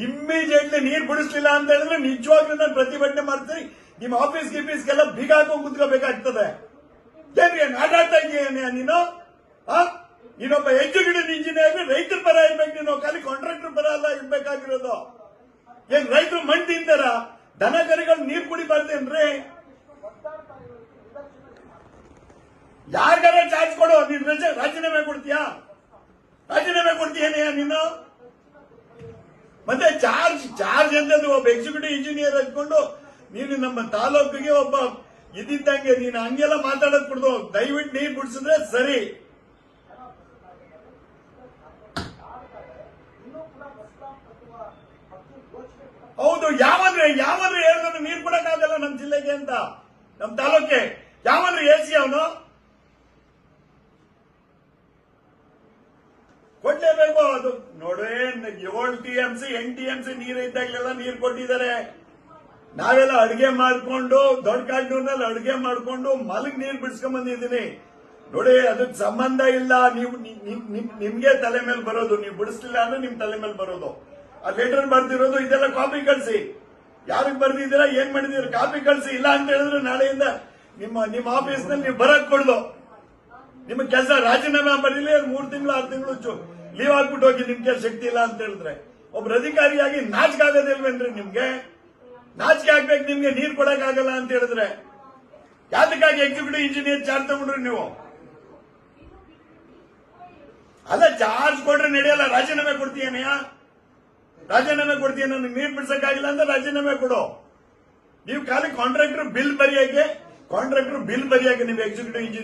Immediately ನೀರು ಬಿಡಿಸ್ಲಿಲ್ಲ ಅಂತ ಹೇಳಿದ್ರೆ ನಿಜವಾಗ್ಲೂ ನಾನು ಪ್ರತಿಭಟನೆ ಮಾಡ್ತೀನಿ. ನಿಮ್ಮ ಆಫೀಸ್ ಗಿಫೀಸ್ಗೆಲ್ಲ ಬೀಗ ಹಾಕೊಂಡ್ ಕುತ್ಕೋಬೇಕಾಗ್ತದೆ. ಏನ್ರಿ ಇದೀಯ ನೀನು? ನೀನೊಬ್ಬ ಎಕ್ಸಿಕ್ಯೂಟಿವ್ ಇಂಜಿನಿಯರ್ ರೈತರ ಪರ ಇರ್ಬೇಕು ನೀನು. ಖಾಲಿ ಕಾಂಟ್ರಾಕ್ಟರ್ ಪರ ಅಲ್ಲ ಇರ್ಬೇಕಾಗಿರೋದು. ಏನ್ ರೈತರು ಮಣ್ಣು ತಿಂತಾರ? ದನ ಕರಿಗಳು ನೀರ್ ಕುಡಿಬಾರ್ದೇನ್ರಿ? ಯಾರಿಗಾರ ಚಾರ್ಜ್ ಕೊಡು, ನೀನ್ ರಜೆ- ರಾಜೀನಾಮೆ ಕೊಡ್ತೀಯಾ? ರಾಜೀನಾಮೆ ಕೊಡ್ತೀಯ ನೀನು? ಮತ್ತೆ ಚಾರ್ಜ್ ಚಾರ್ಜ್ ಅಂತದ್ದು ಒಬ್ಬ ಎಕ್ಸಿಕ್ಯೂಟಿವ್ ಇಂಜಿನಿಯರ್ ಹಚ್ಕೊಂಡು ನೀನು ನಮ್ಮ ತಾಲೂಕಿಗೆ ಒಬ್ಬ ಇದ್ದಿದ್ದಂಗೆ ನೀನು ಹಂಗೆಲ್ಲ ಮಾತಾಡೋದ್ ಕೊಡ್ದು ದಯವಿಟ್ಟು ನೀರು ಬಿಡಿಸಿದ್ರೆ ಸರಿ. ಹೌದು ಯಾವಂದ್ರೆ ಯಾವಂದ್ರೆ ಹೇಳಿದ್ರು ನೀರು ಕೊಡಕ್ಕಾಗಲ್ಲ ನಮ್ಮ ಜಿಲ್ಲೆಗೆ ಅಂತ ನಮ್ಮ ತಾಲೂಕೆ. ಯಾವಂದ್ರೆ ಎಸಿ ಅವನು? ಕೊಡ್ಲೇಬೇಕು. ಅದು ನೋಡ್ರೆ ಏಳು ಟಿ ಎಂ ಸಿ ಎಂಟು ಟಿ ಎಂ ಸಿ ನೀರು ಇದ್ದಾಗಲೆಲ್ಲ ನೀರು ಕೊಟ್ಟಿದ್ದಾರೆ. ನಾವೆಲ್ಲ ಅಡಿಗೆ ಮಾಡ್ಕೊಂಡು, ದೊಡ್ಡ ಕಾಡ್ನೂರ್ನಲ್ಲಿ ಅಡಿಗೆ ಮಾಡ್ಕೊಂಡು ಮಲಗ್ ನೀರು ಬಿಡ್ಸ್ಕೊಂಡ್ ಬಂದಿದ್ದೀನಿ. ನೋಡಿ, ಅದಕ್ಕೆ ಸಂಬಂಧ ಇಲ್ಲ. ನೀವು ನಿಮ್ಗೆ ತಲೆ ಮೇಲೆ ಬರೋದು. ನೀವು ಬಿಡಿಸ್ಲಿಲ್ಲ ಅಂದ್ರೆ ನಿಮ್ ತಲೆ ಮೇಲೆ ಬರೋದು. ಆ ಲೆಟರ್ ಬರ್ದಿರೋದು, ಇದೆಲ್ಲ ಕಾಪಿ ಕಳಿಸಿ. ಯಾರಿಗೆ ಬರ್ದಿದ್ದೀರಾ, ಏನ್ ಮಾಡಿದೀರ ಕಾಪಿ ಕಳಿಸಿ. ಇಲ್ಲ ಅಂತ ಹೇಳಿದ್ರೆ ನಾಳೆಯಿಂದ ನಿಮ್ಮ ನಿಮ್ಮ ಆಫೀಸ್ನಲ್ಲಿ ನೀವು ಬರಕ್ ಕೊಡ್ದು. ನಿಮ್ಮ ಕೆಲಸ ರಾಜೀನಾಮೆ ಬರೀಲಿ ಮೂರ್ ತಿಂಗಳು, ಆರು ತಿಂಗಳು ಲೀವ್ ಹಾಕ್ಬಿಟ್ಟು ಹೋಗಿ ನಿಮ್ಗೆ ಶಕ್ತಿ ಇಲ್ಲ ಅಂತ ಹೇಳಿದ್ರೆ ಒಬ್ರು ಅಧಿಕಾರಿಯಾಗಿ ನಾಚಿಕೆ ಆಗೋದಿಲ್ವೇನ್ರಿ ನಿಮ್ಗೆ? ನಾಚಿಕೆ ಆಗ್ಬೇಕು, ನಿಮ್ಗೆ ನೀರ್ ಕೊಡಕ್ ಆಗಲ್ಲ ಅಂತ ಹೇಳಿದ್ರೆ. ಯಾತಕ್ಕಾಗಿ ಎಕ್ಸಿಕ್ಯೂಟಿವ್ ಇಂಜಿನಿಯರ್ ಚಾರ್ಜ್ ತಗೊಂಡ್ರಿ ನೀವು? ಅಲ್ಲ, ಚಾರ್ಜ್ ಕೊಟ್ರೆ ನಡೆಯಲ್ಲ, ರಾಜೀನಾಮೆ ಕೊಡ್ತೀಯನಯ್ಯ? ರಾಜೀನಾಮೆ ಕೊಡ್ತೀಯ, ನನಗೆ ನೀರ್ ಬಿಡ್ಸಕ್ಕಾಗಿಲ್ಲ ಅಂತ ರಾಜೀನಾಮೆ ಕೊಡು. ನೀವು ಖಾಲಿ ಕಾಂಟ್ರಾಕ್ಟರ್ ಬಿಲ್ ಬರೆಯಕ್ಕೆ ಕಾಂಟ್ರಾಕ್ಟರ್ ಬಿಲ್ ಬರೆಯಕ್ಕೆ ನೀವು ಎಕ್ಸಿಕ್ಯೂಟಿವ್ ಇಂಜಿನಿಯರ್